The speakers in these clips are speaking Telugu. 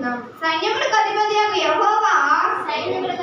நாம் సైన్యములకు అధిపతి యొక్క యహోవా సైన్యములకు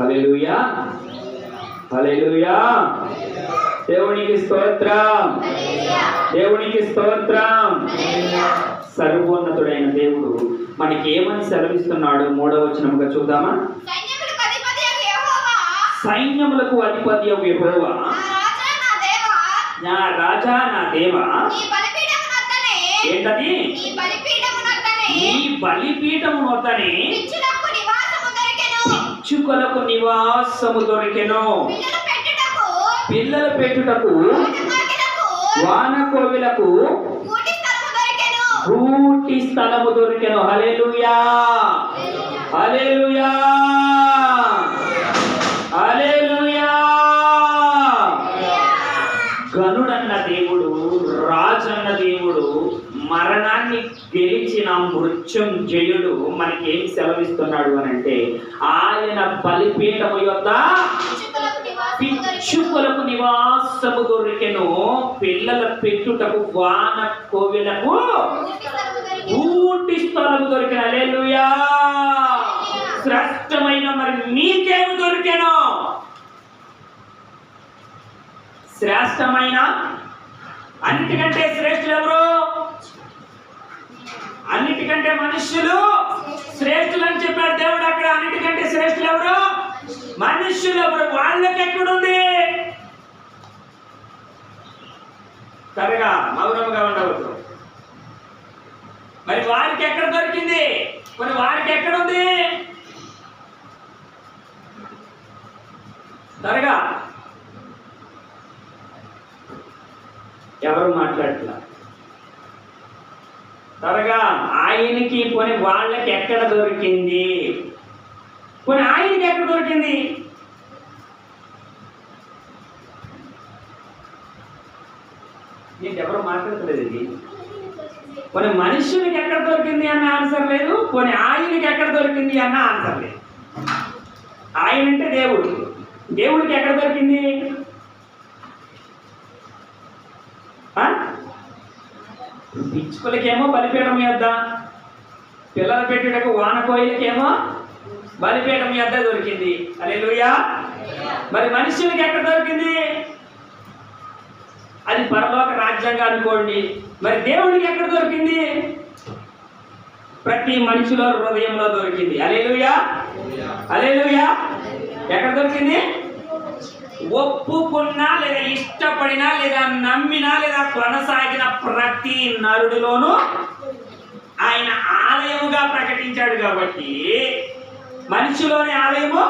హలెలుయా హలెలుయా దేవునికి స్తోత్రం. దేవునికి స్తోత్రం. సర్వోన్నతుడైన దేవుడు మనకి ఏమని సెలవిస్తున్నాడు? మూడవ వచ్చిన చూద్దామా? సైన్యములకు అధిపతి నా రాజా నా దేవ. ఏంటది? ఈ బలిపీఠము వద్దనే ఇచ్చుకొనకు నివాసము దొరికెను. పిల్లల పెట్టుటకు వాన కోవిలకు స్థలము దొరికెను. హలే హలేలుయా మృత్యుంజయుడు మనకి ఏం సెలవిస్తున్నాడు అని అంటే ఆయన బలిపీఠము యొక్క పిచ్చుకలకు నివాసము దొరికెను. పిల్లల పెట్టుటకు వాన కోవెలకు ఊటి స్థలము దొరికెను. అలెలుయా శ్రేష్టమైన మరి మీకేమి దొరికెను? శ్రేష్టమైన అన్నిటికంటే శ్రేష్ఠులు ఎవరు? అన్నిటికంటే మనుష్యులు శ్రేష్ఠులు అని చెప్పాడు దేవుడు అక్కడ. అన్నిటికంటే శ్రేష్ఠులు ఎవరు? మనుష్యులు ఎవరు? వాళ్ళకి ఎక్కడుంది సరిగా మౌనంగా ఉండవద్దు. మరి వారికి ఎక్కడ దొరికింది? మరి వారికి ఎక్కడ ఉంది త్వరగా. ఎవరు మాట్లాడుతున్నారు త్వరగా ఆయనకి పోనీ వాళ్ళకి ఎక్కడ దొరికింది? పోనీ ఆయనకి ఎక్కడ దొరికింది? నేను ఎవరు మాట్లాడట్లేదు ఇది కొన్ని మనుషులకి ఎక్కడ దొరికింది అన్న ఆన్సర్ లేదు. కొన్ని ఆయనకి ఎక్కడ దొరికింది అన్న ఆన్సర్ లేదు. ఆయన అంటే దేవుడు. దేవుడికి ఎక్కడ దొరికింది? పిచ్చుకలకేమో బలిపీఠం యొద్ద పిల్లల పెట్టుటకు వానకోయిలకేమో బలిపీఠం యొద్ద దొరికింది. అరే మరి మనుషులకి ఎక్కడ దొరికింది? అది పరలోక రాజ్యంగా అనుకోండి. మరి దేవుడికి ఎక్కడ దొరికింది? ప్రతి మనిషిలో హృదయంలో దొరికింది. అలేలుయా అలేలుయా ఎక్కడ దొరికింది? ఒప్పుకున్నా లేదా ఇష్టపడినా లేదా నమ్మినా లేదా కొనసాగిన ప్రతి నరుడిలోనూ ఆయన ఆలయముగా ప్రకటించాడు కాబట్టి మనిషిలోని ఆలయము